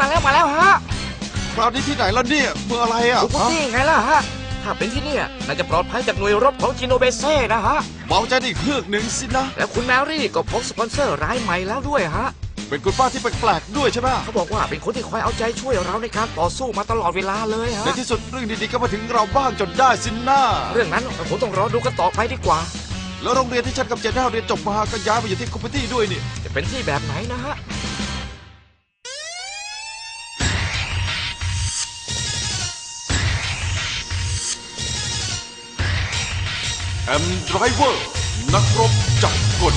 มาแล้วมาแล้วฮะคราวนี้ที่ไหนแล้วเนี่ยเมืองอะไรอะอุกุนี่ไงล่ะฮะ ถ้าเป็นที่เนี่ยน่าจะปลอดภัยจากหน่วยรบของจิโนเบเซ่นะฮะ เบาใจได้อีกเฮือกหนึ่งสินะ แล้วคุณแมรี่ก็พกสปอนเซอร์รายใหม่แล้วด้วยฮะ เป็นคุณป้าที่แปลกๆด้วยใช่ไหมเขาบอกว่าเป็นคนที่คอยเอาใจช่วยเราในการต่อสู้มาตลอดเวลาเลยฮะ ในที่สุดเรื่องดีๆก็มาถึงเราบ้างจนได้สินะเรื่องนั้นผมต้องรอดูกันต่อไปดีกว่า แล้วโรงเรียนที่ฉันกับเจนน่าเรียนจบมาก็ย้ายมาอยู่ที่คอมพิวตี้ด้วยนี่ จะเป็นที่แบบไหนนะฮะ แอมไดรเวอร์ นักรบจับกด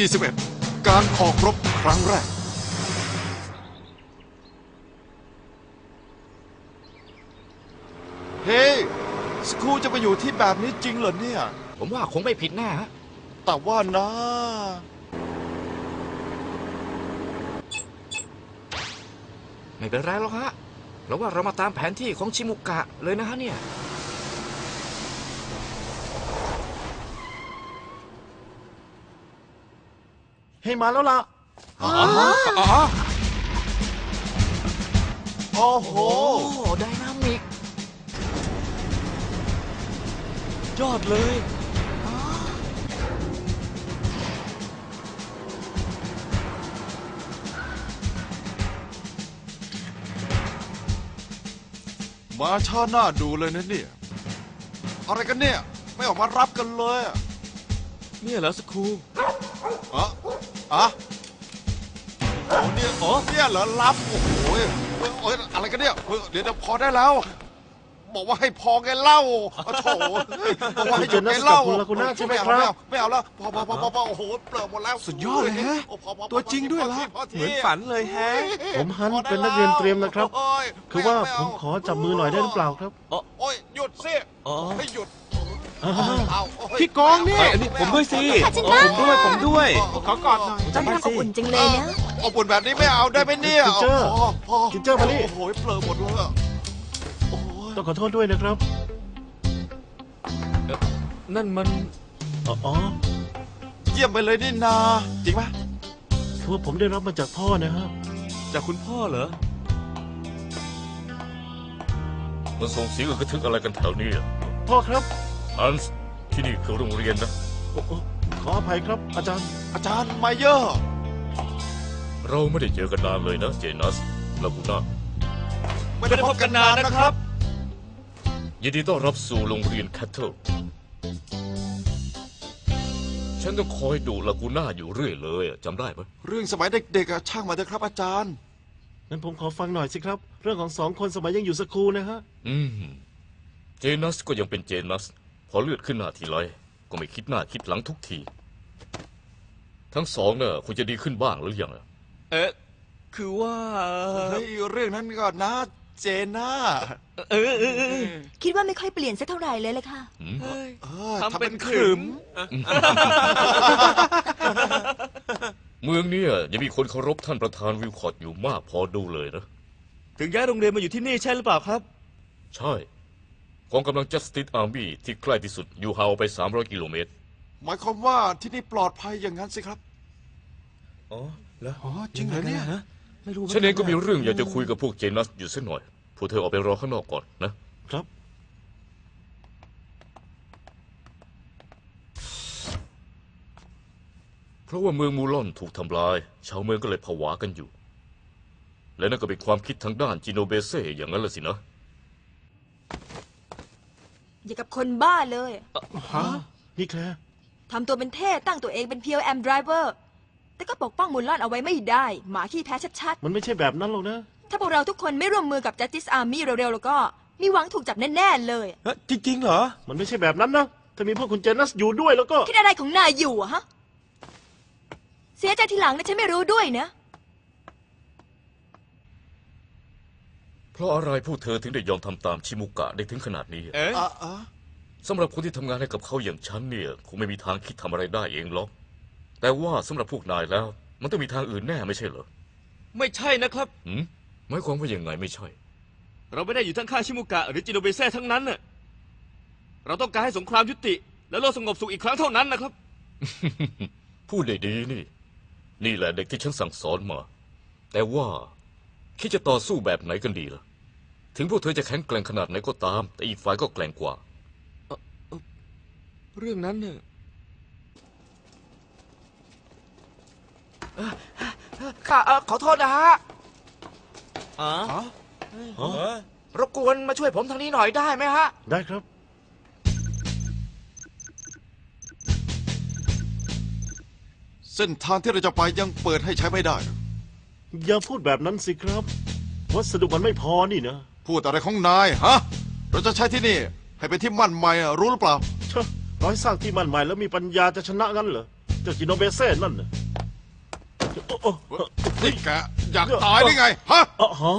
41 การออกรบครั้งแรก เฮ้ยสครูจะไปอยู่ที่แบบนี้จริงเหรอเนี่ย ผมว่าคงไม่ผิดแน่ฮะ แต่ว่านะ ไม่เป็นไรหรอกฮะเพราะว่าเรามาตามแผนที่ของชิมุกะเลยนะฮะเนี่ย ให้มาแล้วล่ะอ๋อโอ้โหโอ้ไดนามิก ยอดเลย มาช้าหน้าดูเลยนะเนี่ย อะไรกันเนี่ย ไม่ออกมารับกันเลยอะเนี่ยเหรอสครูอะ อะโอ้เนี่ยโอ้เนี่ยเหรอรับโอ้โหเอ้ยเอ้ยอะไรกันเนี่ยเฮ้ยเดี๋ยวเดี๋ยวพอได้แล้ว บอกว่าให้พอไงเล่าโอ้โถบอกว่าให้หยุดไงเล่าคุณเจนน่าสกับคุณลากุน่าใช่ไหมไม่เอาครับไม่เอาไม่เอาแล้วพอพอพอพอพอโอ้โหเปลือกหมดแล้วสุดยอดเลยฮะ โอ้พอพอพอตัวจริงด้วยพอล่ะทีพอทีเหมือนฝันเลยแฮะ ผมฮันพอได้เป็นนักเรียนเตรียมนะครับโอ้ยคือว่าไเผมขอจับมือหน่อยได้หรือเปล่าครับ โอ้ยหยุดสิอ๋อ ให้หยุดอ่า เอาโอ้ย พี่กองเนี่ยไม่อันนี้ผมด้วยสิค่ะฉันอ๋อว่าผมด้วยผมด้วย ขอกอดหน่อย ต้อนรับอบอุ่นจังเลยนะ อบอุ่นแบบนี้ไม่เอาได้ไหมเนี่ยจินเจอร์พอพอจินเจอร์มานี่ โอ้โหเปลือกหมดเลยอะโอ้ยต้องขอโทษด้วยนะครับ นั่นมันอ๋ออ๋อเยี่ยมไปเลยนี่นา จริงปะคือว่าผมได้รับมาจากพ่อนะฮะจากคุณพ่อเหรอ มันส่งเสียงอึกกระทึกอะไรกันแถวนี้อะพ่อครับ ฮันส์ที่นี่คือโรงเรียนนะ โอ้โอ้ขออภัยครับ อาจารย์ อาจารย์ไมเยอร์เราไม่ได้เจอกันนานเลยนะเจนัสลากูน่าไม่ได้พบกันนานนะครับ ยินดีต้อนรับสู่โรงเรียนแคทเทิลฉันต้องคอยดูลากูน่าอยู่เรื่อยเลยอะจำได้ไหมเรื่องสมัยเด็กๆอะช่างมาเถอะครับอาจารย์ งั้นผมขอฟังหน่อยสิครับ เรื่องของสองคนสมัยยังอยู่สคูลนะฮะ อืม เจนัสก็ยังเป็นเจนัส พอเลือดขึ้นหน้าทีไรก็ไม่คิดหน้าคิดหลังทุกที ทั้งสองเนี่ยควรจะดีขึ้นบ้างหรือยังอะเอ๊ะคือว่า เฮ้ยเรื่องนั้นก็นะ เจน่าเออเออเออคิดว่าไม่ค่อยเปลี่ยนสักเท่าไหร่เลยเลยค่ะ หืมเฮ้ยเออทำเป็นขรึม เมืองเนี้ยังมีคนเคารพท่านประธานวิลคอร์ดอยู่มากพอดูเลยนะ ถึงย้ายโรงเรียนมาอยู่ที่นี่ใช่หรือเปล่าครับ ใช่ กองกำลัง Justice Army ที่ใกล้ที่สุดอยู่ห่างออกไป 300 กิโลเมตร หมายความว่าที่นี่ปลอดภัยอย่างนั้นสิครับ อ๋อแล้วอ๋อจริงเหรอเนี่ย ไม่รู้ฉันเองก็มีเรื่องอยากจะคุยกับพวกเจนัสอยู่สักหน่อยพวกเธอออกไปรอข้างนอกก่อนนะ ครับ เพราะว่าเมืองมูลอนถูกทำลาย ชาวเมืองก็เลยผวากันอยู่ และนั่นก็เป็นความคิดทางด้านจิโนเบเซ่อย่างนั้นละสินะ อย่ากับคนบ้าเลยฮะนี่แคลร์ทำตัวเป็นเท่ตั้งตัวเองเป็น PLM driver แต่ก็ปกป้องมูลลอนเอาไว้ไม่ได้ หมาขี้แพ้ชัดมันไม่ใช่แบบนั้นหรอกนะ ๆ ถ้าพวกเราทุกคนไม่ร่วมมือกับ Justice Army เร็วๆ แล้วก็ มีหวังถูกจับแน่ๆเลย เอ้ยจริงๆเหรอ มันไม่ใช่แบบนั้นนะ ถ้ามีพวกคุณเจนัสอยู่ด้วยแล้วก็ คิดอะไรของนายอยู่อะฮะ เสียใจทีหลังนะฉันไม่รู้ด้วยนะ เพ ราะอะไรพวกเธอถึงได้ยอมทำตามชิมุกะได้ถึงขนาดนี้เอ๊ะอะอะสำหรับคนที่ทำงานให้กับเขาอย่างฉันเนี่ยคงไม่มีทางคิดทำอะไรได้เองหรอก แต่ว่าสำหรับพวกนายแล้ว มันต้องมีทางอื่นแน่ไม่ใช่เหรอไม่ใช่นะครับ หืมหมายความว่ายังไงไม่ใช่ เราไม่ได้อยู่ทั้งข้างชิมุกะหรือจิโนเบเซ่ทั้งนั้นน่ะเราต้องการให้สงครามยุติ และโลกสงบสุขอีกครั้งเท่านั้นนะครับ พูดได้ดีนี่ นี่แหละเด็กที่ฉันสั่งสอนมา แต่ว่า คิดจะต่อสู้แบบไหนกันดีล่ะ ถึงพวกเธอจะแข็งแกร่งขนาดไหนก็ตาม แต่อีกฝ่ายก็แกร่งกว่า เรื่องนั้นเนี่ยข้าเอ่อขอโทษนะฮะอ๋อรบกวนมาช่วยผมทางนี้หน่อยได้ไหมฮะ ได้ครับ เส้นทางที่เราจะไปยังเปิดให้ใช้ไม่ได้นะอย่าพูดแบบนั้นสิครับ วัสดุมันไม่พอนี่นะ พูดอะไรของนายฮะเราจะใช้ที่นี่ ให้เป็นที่มั่นใหม่อะรู้หรือเปล่าเชอะร้อยสร้างที่มั่นใหม่แล้วมีปัญญาจะชนะงั้นเหรอเจ้าจิโนเบเซ่นั่นน่ะโอ้โอ้โอ้นี่แกอยากตายได้ไงฮะอ๋อฮะ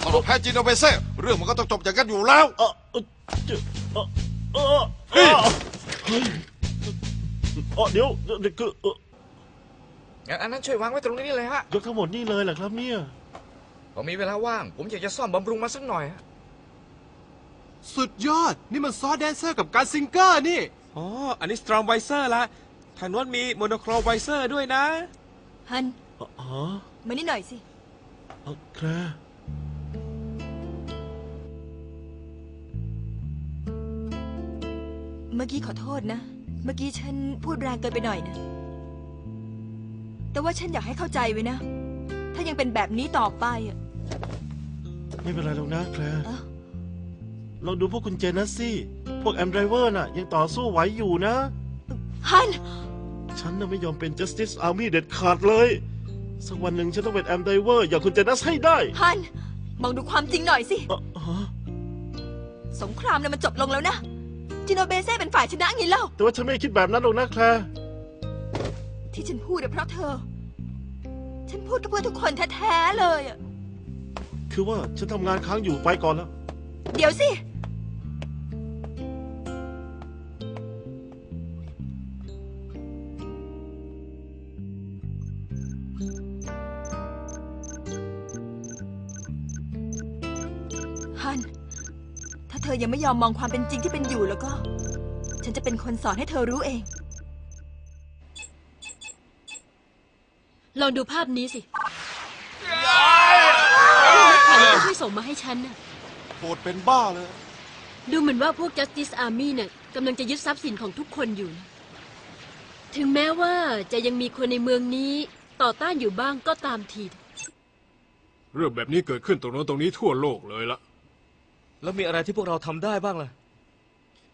ถ้าเราแพ้จิโนเบเซ่เรื่องมันก็ต้องจบอย่างนั้นอยู่แล้วเออเออเจ้าเออเออเออเฮ้ยเออเดี๋ยวเดี๋ยวคือเอองั้นอันนั้นช่วยวางไว้ตรงนี้เลยฮะยกทั้งหมดนี่เลยเหรอครับเนี่ย พอมีเวลาว่าง ผมอยากจะซ่อมบำรุงมาสักหน่อยฮะสุดยอด นี่มันซอสแดนเซอร์กับการซิงเกอร์นี่ อ๋อ อันนี้สตรอมไวเซอร์ละทางโน้นมีโมโนโครไวเซอร์ด้วยนะ ฮันอ๋อมานี่หน่อยสิเออแคลร์เมื่อกี้ขอโทษนะ เมื่อกี้ฉันพูดแรงเกินไปหน่อยนะ แต่ว่าฉันอยากให้เข้าใจไว้นะ ถ้ายังเป็นแบบนี้ต่อไปอะ ไม่เป็นไรหรอกนะแคลร์เอ้า ลองดูพวกคุณเจนัสสิพวกแอมไดรเวอร์น่ะ ยังต่อสู้ไหวอยู่นะ ฮัน ฉันน่ะไม่ยอมเป็น Justice Army เด็ดขาดเลย สักวันหนึ่งฉันต้องเป็นแอมไดเวอร์อย่างคุณเจนัสให้ได้ฮัน มองดูความจริงหน่อยสิ เอ่อฮะสงครามน่ะมันจบลงแล้วนะ จิโนเบเซ่เป็นฝ่ายชนะไงเล่า แต่ว่าฉันไม่คิดแบบนั้นหรอกนะแคลร์ที่ฉันพูดเนี่ยเพราะเธอ ฉันพูดก็เพื่อทุกคนแท้ๆเลยอะ คือว่าฉันทำงานค้างอยู่ไปก่อนแล้ว เดี๋ยวสิ ฮัน ถ้าเธอยังไม่ยอมมองความเป็นจริงที่เป็นอยู่แล้วก็ ฉันจะเป็นคนสอนให้เธอรู้เอง ลองดูภาพนี้สิ ใครก็ช่วยส่งมาให้ฉันน่ะโปรดเป็นบ้าเลย ดูเหมือนว่าพวก Justice Army เนี่ยกำลังจะยึดทรัพย์สินของทุกคนอยู่นะถึงแม้ว่าจะยังมีคนในเมืองนี้ต่อต้านอยู่บ้างก็ตามที เรื่องแบบนี้เกิดขึ้นตรงโน้นตรงนี้ทั่วโลกเลยละแล้วมีอะไรที่พวกเราทำได้บ้างล่ะ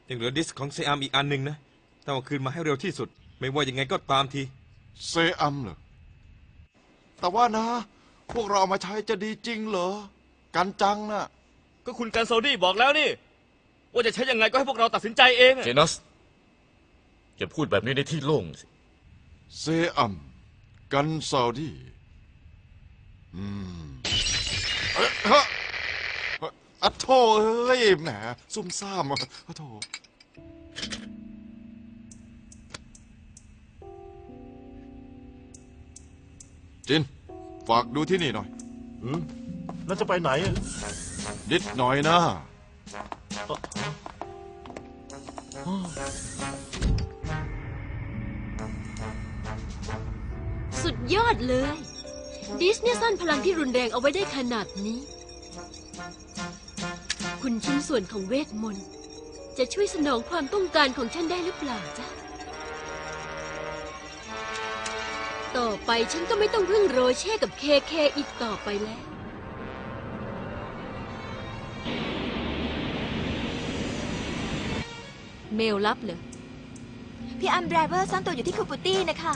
ยังเหลือดิสก์ของเซอัมอีกอันหนึ่งนะต้องเอาคืนมาให้เร็วที่สุด ไม่ว่ายังไงก็ตามที เซอัมเหรอ แต่ว่านะ พวกเราเอามาใช้จะดีจริงเหรอ กันจังน่ะ ก็คุณกันโซดี้บอกแล้วนี่ ว่าจะใช้ยังไงก็ให้พวกเราตัดสินใจเองอะเจนัสอย่าพูดแบบนี้ในที่โล่งสิเซอัม กันซาวดี้อืมเอ๊ะฮะอะโถเอ้ยแหมซุ่มซ่ามอะโถจิน ฝากดูที่นี่หน่อยอืม แล้วจะไปไหนอะนิดหน่อยนะเอ่อฮะอ๋อยอดเลย ดิสเนี่ยซ่อนพลังที่รุนแรงเอาไว้ได้ขนาดนี้ คุณชิ้นส่วนของเวทมนต์ จะช่วยสนองความต้องการของฉันได้หรือเปล่าจ๊ะ ต่อไปฉันก็ไม่ต้องพึ่งโรเช่กับเคเคอีกต่อไปแล้ว เมลลับเหรอ พี่อัมไดรเวอร์ซ่อนตัวอยู่ที่คูปูตี้นะคะ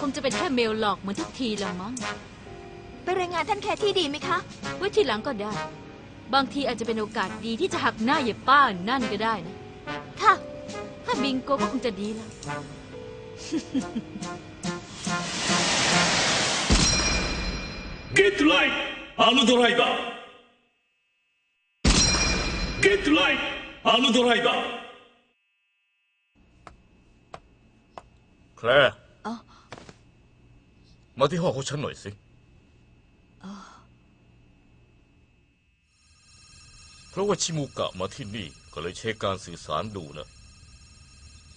คงจะเป็นแค่เมลหลอกเหมือนทุกทีละมั้ง ไปรายงานท่านแคที่ดีไหมคะ ไว้ทีหลังก็ได้ บางทีอาจจะเป็นโอกาสดีที่จะหักหน้าเหยียบป้านั่นก็ได้นะ ค่ะ ถ้าบิงโกก็คงจะดีแล้ว ゲットライトあのドライバーゲットライトあのドライバー แคลร์อ๋อ มาที่ห้องของฉันหน่อยสิ เพราะว่าชิมูกะมาที่นี่ก็เลยเช็คการสื่อสารดูนะ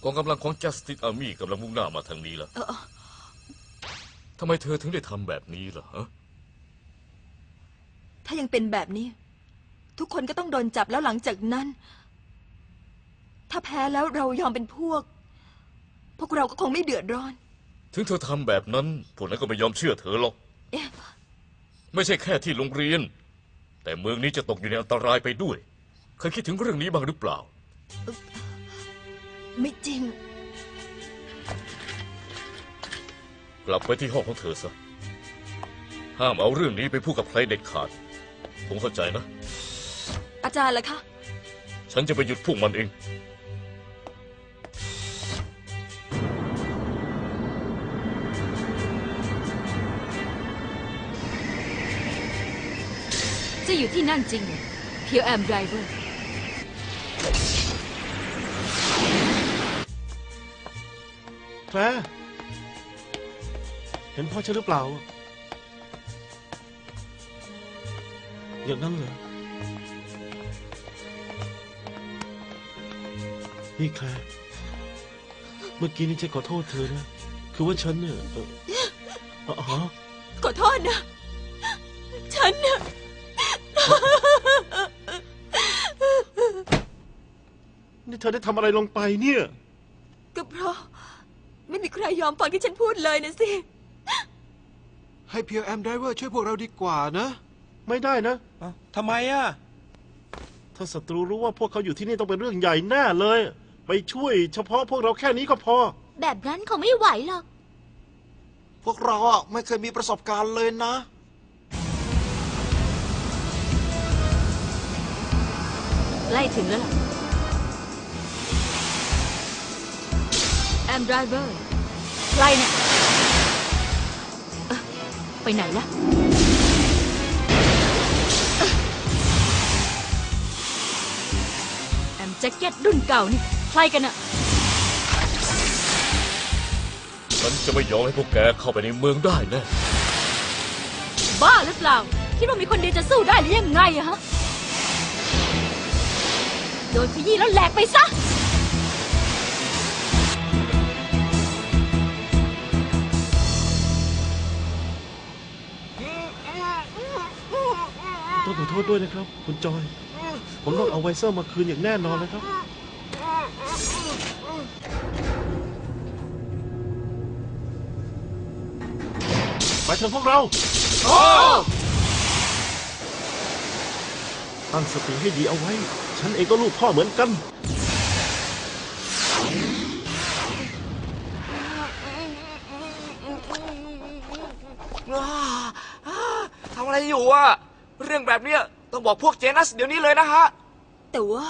กองกำลังของ Justice Army กำลังมุ่งหน้ามาทางนี้แล้วเออเออ ทำไมเธอถึงได้ทำแบบนี้ล่ะฮะ ถ้ายังเป็นแบบนี้ ทุกคนก็ต้องโดนจับแล้วหลังจากนั้น ถ้าแพ้แล้วเรายอมเป็นพวก พวกเราก็คงไม่เดือดร้อน ถึงเธอทำแบบนั้นพวกนั้นก็ไม่ยอมเชื่อเธอหรอก เอ๊ะไม่ใช่แค่ที่โรงเรียน แต่เมืองนี้จะตกอยู่ในอันตรายไปด้วยเคยคิดถึงเรื่องนี้บ้างหรือเปล่า ไม่จริง กลับไปที่ห้องของเธอซะ ห้ามเอาเรื่องนี้ไปพูดกับใครเด็ดขาด ผมเข้าใจนะ อาจารย์ล่ะคะ ฉันจะไปหยุดพวกมันเอง จะอยู่ที่นั่นจริงเหรอเพียวแอมไดรเวอร์แคลร์เห็นพ่อฉันหรือเปล่า อย่างนั้นเหรอนี่แคลร์เมื่อกี้นี้ฉันขอโทษเธอนะ คือว่าฉันเนี่ยเอออ๋อฮะขอโทษนะ ธอได้ทำอะไรลงไปเนี่ย ก็เพราะ ไม่มีใครยอมฟังที่ฉันพูดเลยนะสิ ให้เพียวแอมไดรเวอร์ช่วยพวกเราดีกว่านะ ไม่ได้นะ อะทำไมอะ ถ้าศัตรูรู้ว่าพวกเขาอยู่ที่นี่ต้องเป็นเรื่องใหญ่แน่เลย ไปช่วยเฉพาะพวกเราแค่นี้ก็พอ แบบนั้นคงไม่ไหวหรอก พวกเราอะไม่เคยมีประสบการณ์เลยนะ ใกล้ถึงแล้วล่ะ มไดรเวอร์ใครเนี่ยเอ๊ะไปไหนล่ะเอ๊ะแอมแจ็คเก็ตรุ่นเก่านี่ใครกันอะฉันจะไม่ยอมให้พวกแกเข้าไปในเมืองได้แน่บ้าหรือเปล่า คิดว่ามีคนเดียวจะสู้ได้หรือยังไงอะฮะ โดนขยี้แล้วแหลกไปซะ ต้องขอโทษด้วยนะครับ คุณจอย ผมต้องเอาไวเซอร์มาคืนอย่างแน่นอนนะครับ ไปเถอะพวกเราตั้งสติให้ดีเอาไว้ ฉันเองก็ลูกพ่อเหมือนกัน ทำอะไรอยู่อะเรื่องแบบเนี้ยต้อง บอกพวกเจนัสเดี๋ยวนี้เลยนะฮะ แต่ว่า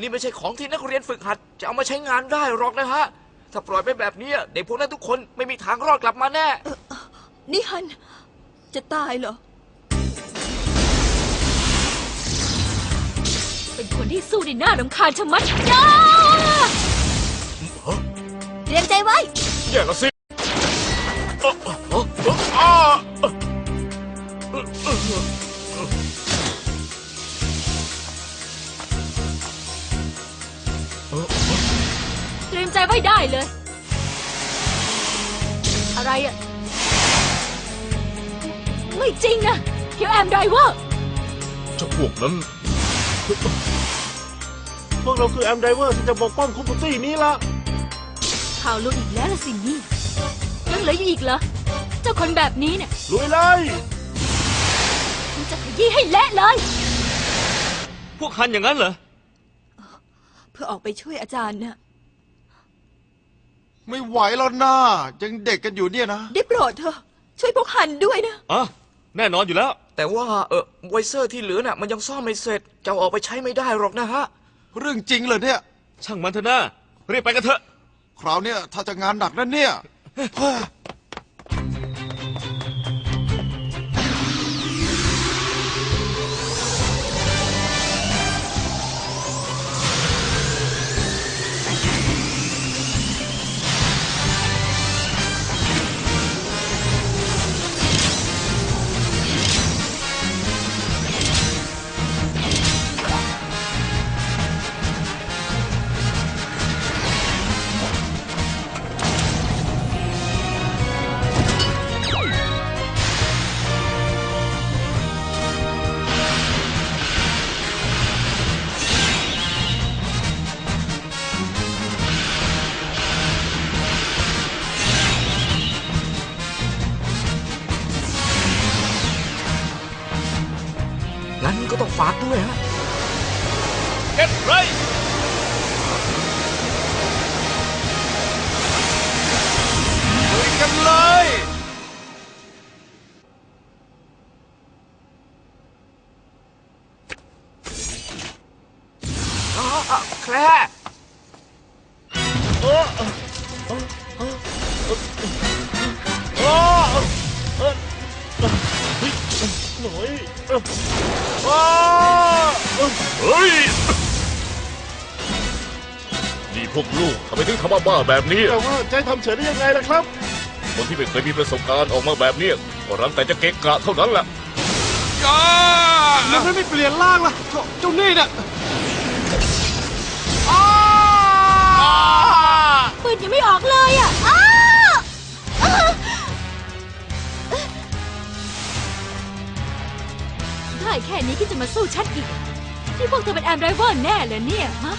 นี่ไม่ใช่ของที่นักเรียนฝึกหัด จะเอามาใช้งานได้หรอกนะฮะ ถ้าปล่อยไปแบบนี้เด็กพวกนั้นทุกคนไม่มีทางรอดกลับมาแน่ นี่ฮัน จะตายเหรอ เป็นคนที่สู้ในหน้ารำคาญชะมัดจ้าเตรียมใจไว้ แย่ละสิ ไว้ได้เลย อะไรอะไม่จริงนะเคียวแอมไดเวอร์เจ้าพวกนั้น พวกเราคือแอมไดเวอร์ที่จะปกป้องคุปตี้นี้ละข่าวลืออีกแล้วละสินี่ยังเหลืออยู่อีกเหรอ เจ้าคนแบบนี้เนี่ยลุยเลย มันจะขยี้ให้เละเลย พวกฮันอย่างนั้นเหรอ เพื่อออกไปช่วยอาจารย์นะ ไม่ไหวแล้วนะยังเด็กกันอยู่เนี่ยนะ ได้โปรดเถอะช่วยพวกฮันด้วยนะ อะแน่นอนอยู่แล้ว แต่ว่าเออไวเซอร์ที่เหลือน่ะมันยังซ่อมไม่เสร็จจะเอาออกไปใช้ไม่ได้หรอกนะฮะ เรื่องจริงเลยเนี่ย ช่างมันเถอะนะรีบไปกันเถอะ คราวเนี้ยถ้าจะงานหนักนั่นเนี่ย แคลร์เออเออเออเออเออเออเฮ้ยหน่อยเออว้าเออเฮ้ยนี่พวกลูกทำไมถึงทำบ้าๆแบบนี้ แต่ว่าจะให้ทำเฉยได้ยังไงล่ะครับ คนที่ไม่เคยมีประสบการณ์ออกมาแบบนี้ก็รังแต่จะเกะกะเท่านั้นแหละแล้วไม่เปลี่ยนร่างล่ะเจ้าเจ้านี่น่ะ ปืนยังไม่ออกเลยอะอ้าอ้าได้แค่นี้ก็จะมาสู้ฉันอีกนี่พวกเธอเป็นแอมไดเวอร์แน่เลยเนี่ยฮะ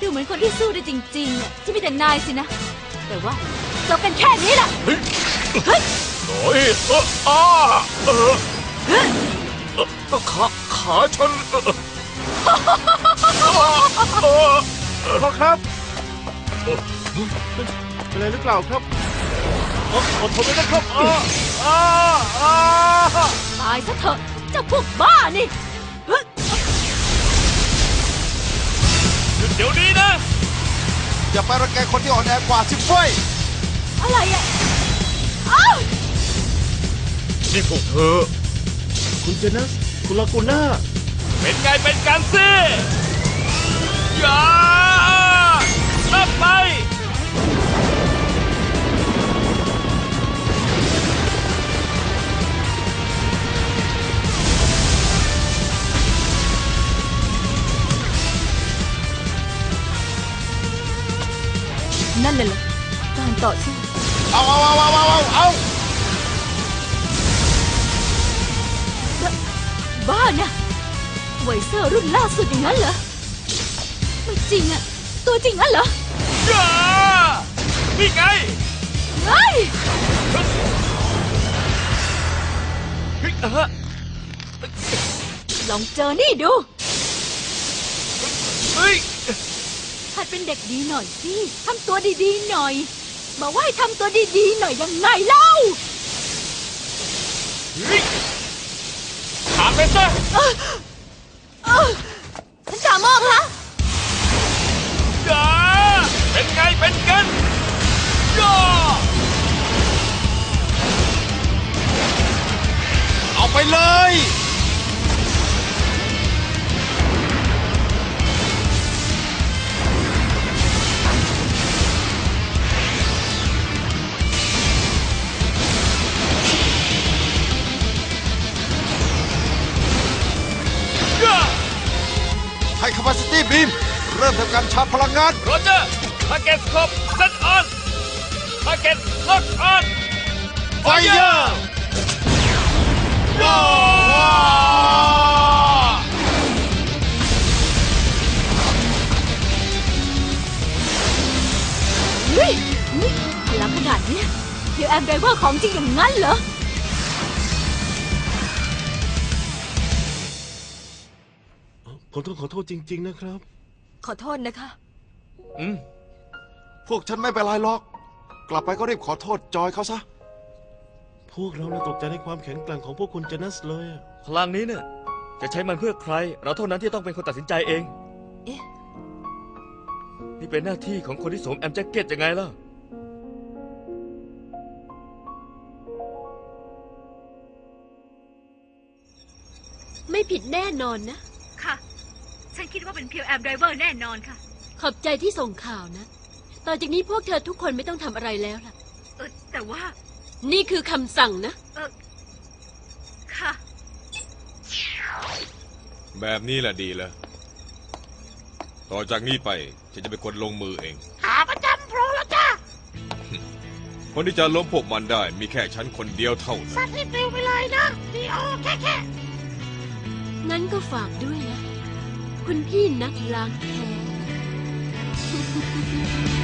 ดูเหมือนคนที่สู้ได้จริงๆอะจะมีแต่นายสินะ แต่ว่าจบกันแค่นี้แหละเฮ้ยโอ้ยเอออ้าเออเออ ขาขาฉันพ่อครับเป็นอะไรหรือเปล่าครับอดทนไว้นะครับอ้าอ้าอ้าตายซะเถอะเจ้าพวกบ้านี่เฮ้ยหยุดเดี๋ยวนี้นะ อย่าไปรังแกคนที่อ่อนแอกว่าสิเฟ้ยอะไรอะอ้าวนี่พวกเธอ คุณเจนัส คุณลากูน่าเป็นไงเป็นกันสิอย่ารับไป นั่นเลยเหรอการต่อสู้เอาเอาเอาเอาเอาเอา บ้านะไวเซอร์รุ่นล่าสุดอย่างนั้นเหรอ ไม่จริงอะตัวจริงงั้นเหรออย่านี่ไงเฮ้ยเฮ้ยอะลองเจอนี่ดู เฮ้ยหัดเป็นเด็กดีหน่อยสิทำตัวดีๆหน่อย บอกว่าให้ทำตัวดีๆหน่อยยังไงเล่า เฮ้ยถาม ไปซะเออฉันจะมองละอย่าเป็นไงเป็นกันอย่าเอาไปเลย อย่าให้ capacity beam เริ่มทำการชาร์จพลังงาน โรเจอร์ทาร์เก็ตสกบเซตออนทาร์เก็ตล็อกออนไฟเยอร์ว้าวเฮ้ยนี่พลังขนาดเนี้ยเดี๋ยวแอมไดเวอร์ของจริงอย่างนั้นเหรอ ผมต้องขอโทษจริง ๆ นะครับ ขอโทษนะคะ อืม พวกฉันไม่เป็นไรหรอก กลับไปก็รีบขอโทษจอยเขาซะ พวกเราน่ะตกใจในความแข็งแกร่งของพวกคุณเจนัสเลยอะพลังนี้เนี่ยจะใช้มันเพื่อใคร เราเท่านั้นที่ต้องเป็นคนตัดสินใจเอง เอ๊ะ นี่เป็นหน้าที่ของคนที่สวมแอมแจ็คเก็ตยังไงล่ะ ไม่ผิดแน่นอนนะค่ะ ฉันคิดว่าเป็นเพียวแอมไดเวอร์แน่นอนค่ะ ขอบใจที่ส่งข่าวนะ ต่อจากนี้พวกเธอทุกคนไม่ต้องทำอะไรแล้วล่ะ เออแต่ว่า นี่คือคำสั่งนะ เออค่ะ แบบนี้แหละดีแล้วต่อจากนี้ไปฉันจะเป็นคนลงมือเองขาประจำโปรแล้วจ้าคนที่จะล้มพวกมันได้มีแค่ฉันคนเดียวเท่านั้น สัตว์ให้ปลิวไปเลยนะดีโอแค่แค่ งั้นก็ฝากด้วยนะ คุณพี่นักล้างแค้น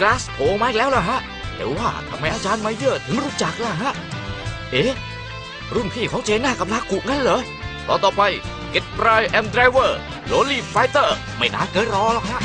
กราสโผล่มาอีกแล้วล่ะฮะ แต่ว่าทำไมอาจารย์ไมเยอร์ถึงรู้จักล่ะฮะ เอ๊ะ รุ่นพี่ของเจน่ากับลากุงั้นเหรอตอนต่อไป Get Pride Am Driver Lowly Fighter ไม่นานเกินรอหรอกฮะ